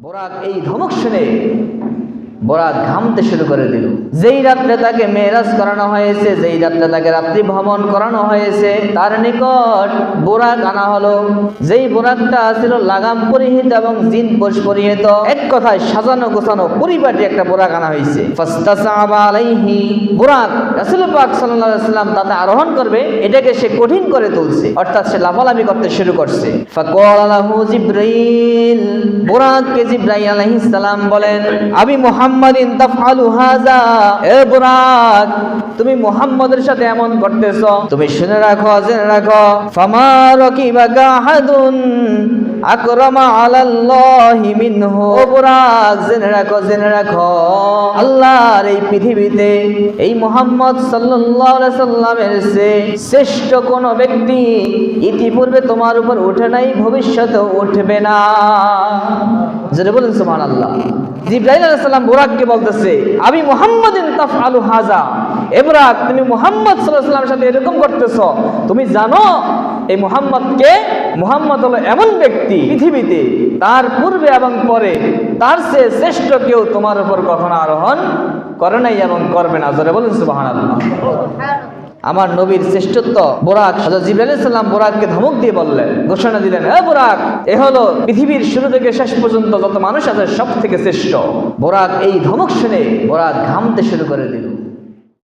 বোরাক এই ধমক শুনে বোরাক ঘামতে শুরু করে দিল। যেই রাত্রে তাকে মেরাজ করানো হয়েছে, যেই রাত্রে তাকে রাত্রি ভ্রমণ করানো হয়েছে, তার নিকট বোরাক আনা হলো। যেই বোরাকটা ছিল লাগাম পরিহিত এবং জিন পোষ পরিহিত, এক কথায় সাজানো গোছানো পরিপাটি একটা বোরাক আনা হয়েছে। বোরাক রাসূল পাক তাতে আরোহণ করবে, এটাকে সে কঠিন করে তুলছে, অর্থাৎ সে লাফালাফি করতে শুরু করছে। বলেন, আমি মুহাম্মাদিন তাফআলু হাযা। বোরাক তুমি মুহাম্মাদের সাথে এমন তুমি শুনে রাখো, জেনে রাখো। আকরামা আলাল্লাহি মিনহু। ও বোরাক জেনে রাখো জেনে রাখো। আল্লাহর এই পৃথিবীতে এই মুহাম্মদ সাল্লাল্লাহু আলাইহি সাল্লামের চেয়ে শ্রেষ্ঠ কোন ব্যক্তি ইতিপূর্বে তোমার উপর উঠে নাই, ভবিষ্যতেও উঠবে না। যেটা বলেন সুবহানাল্লাহ। জিব্রাইল আলাইহিস সালাম বোরাককে বলতেছে, আমি মোহাম্মদ ইনতাফ আলু হাজা এবরাক তুমি মোহাম্মদ সাল্লাহামের সাথে এরকম করতেছ। তুমি জানো, এই মোহাম্মদকে, মোহাম্মদ হলো এমন ব্যক্তি পৃথিবীতে, তার পূর্বে এবং পরে, তার সে শ্রেষ্ঠ কেউ তোমার উপর কখনো আরোহণ করে নাই এবং করবে না। জোরে বলুন সুবহানাল্লাহ। আমার নবীর শ্রেষ্ঠত্ব বোরাক। আলাইহিস সালাম বোরাককে ধমক দিয়ে বললেন, ঘোষণা দিলেন হ্যাঁ বোরাক, এ হলো পৃথিবীর শুরু থেকে শেষ পর্যন্ত যত মানুষ আছে সব থেকে শ্রেষ্ঠ। বোরাক এই ধমক শুনে বোরাক ঘামতে শুরু করে দিল।